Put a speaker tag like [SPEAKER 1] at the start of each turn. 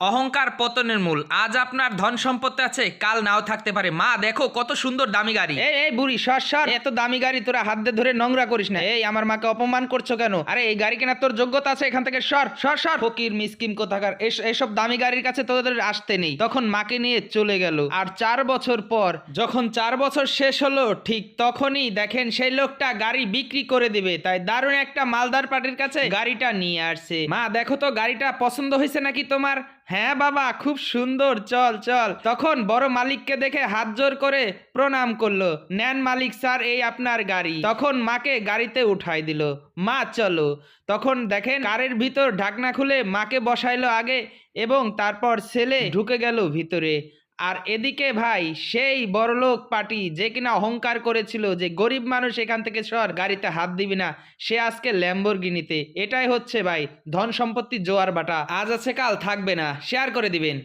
[SPEAKER 1] অহংকার পতনের মূল। আজ আপনার ধন সম্পত্তি আছে, কাল নাও থাকতে পারে। মা, দেখো কত সুন্দর দামি গাড়ি। এই এই বুড়ি, সর সর। এত দামি গাড়ি তোরা হাত দিয়ে ধরে নোংরা করিস না। এই, আমার মাকে অপমান করছ কেন? আরে, এই গাড়ি কেনার তোর যোগ্যতা আছে এখান থেকে। সর সর সর। ফকির, মিসকিম কোথাকার? এস- এসব দামি গাড়ির কাছে তোদের আসতে নেই। তখন মাকে নিয়ে চলে গেল। আর চার বছর পর, যখন চার বছর শেষ হলো, ঠিক তখনই দেখেন সেই লোকটা গাড়ি বিক্রি করে দিবে। তাই দারুণ একটা মালদার পার্টির কাছে গাড়িটা নিয়ে আসছে। মা, দেখো তো, গাড়িটা পছন্দ হয়েছে নাকি তোমার? হ্যাঁ বাবা, খুব সুন্দর, চল চল। তখন বড় মালিককে দেখে হাত জোর করে প্রণাম করল। ন্যান মালিক, স্যার, এই আপনার গাড়ি। তখন মাকে গাড়িতে উঠাই দিল। মা, চলো। তখন দেখেন কারের ভিতর ঢাকনা খুলে মাকে বসাইলো আগে এবং তারপর ছেলে ঢুকে গেল ভিতরে। আর এদিকে ভাই, সেই বড়লোক পার্টি যে কিনা অহংকার করেছিল যে গরিব মানুষ এখান থেকে সর, গাড়িতে হাত দিবি না, সে আজকে ল্যাম্বরগিনিতে এটাই হচ্ছে ভাই, ধন সম্পত্তি জোয়ার বাটা। আজ আছে কাল, থাকবে না শেয়ার করে দিবেন।